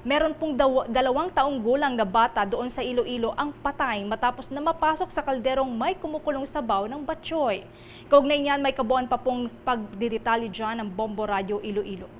meron pong daw- dalawang taong gulang na bata doon sa Iloilo ang patay matapos na mapasok sa kalderong may kumukulong sabaw ng batsoy. Kaugnay niyan, may kabuuan pa pong pagdidetalye dyan ng Bombo Radio Iloilo.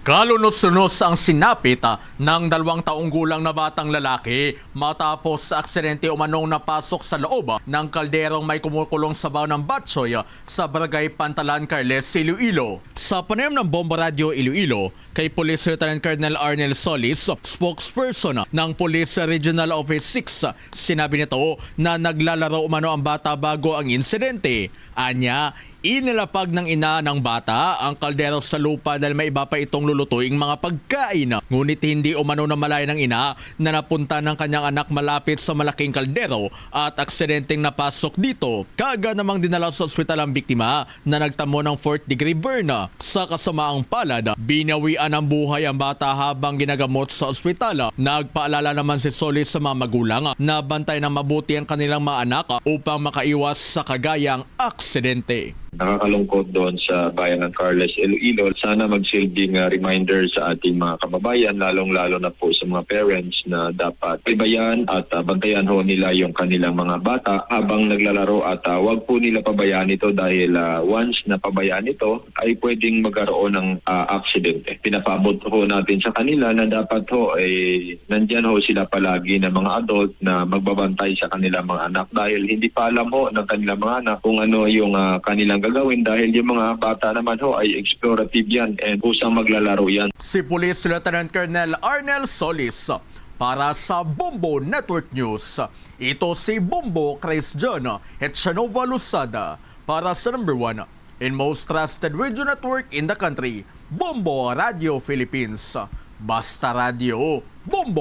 Kalunos-lunos ang sinapit ah, ng dalawang taong gulang na batang lalaki matapos sa aksidente umanong napasok sa loob ah, ng kalderong may kumukulong sabaw ng batsoy ah, sa barangay Pantalan, Carles, Iloilo. Sa panayam ng Bomba Radio Iloilo, kay Police Lieutenant Colonel Arnel Solis, spokesperson ah, ng Police Regional Office 6, ah, sinabi nito na naglalaro umano ang bata bago ang insidente. Anya, Inilapag ng ina ng bata ang kaldero sa lupa dahil may iba pa itong lulutuing mga pagkain. Ngunit hindi umano na malay ng ina na napunta ng kanyang anak malapit sa malaking kaldero at aksidenteng napasok dito. Kaga namang dinala sa ospital ang biktima na nagtamo ng 4th degree burn. Sa kasamaang palad, binawian ng buhay ang bata habang ginagamot sa ospital. Nagpaalala naman si Solis sa mga magulang na bantay ng mabuti ang kanilang mga anak upang makaiwas sa kagayang aksidente. Nakakalungkot doon sa bayan ng Carles Iloilo. Sana magsilbing uh, reminder sa ating mga kababayan, lalong-lalo na po sa mga parents na dapat ibayan at uh, bantayan ho nila yung kanilang mga bata habang naglalaro at uh, wag po nila pabayaan ito dahil uh, once na pabayaan ito ay pwedeng magkaroon ng uh, aksidente. Pinapabot ho natin sa kanila na dapat ho ay nandyan ho sila palagi na mga adult na magbabantay sa kanilang mga anak dahil hindi pa alam ho ng kanilang mga anak kung ano yung uh, kanilang gagawin dahil yung mga bata naman ho ay explorative yan and kusang maglalaro yan. Si Police Lieutenant Colonel Arnel Solis para sa Bombo Network News. Ito si Bombo Chris at Shanova Lusada para sa number one in most trusted radio network in the country, Bombo Radio Philippines. Basta Radio, Bombo!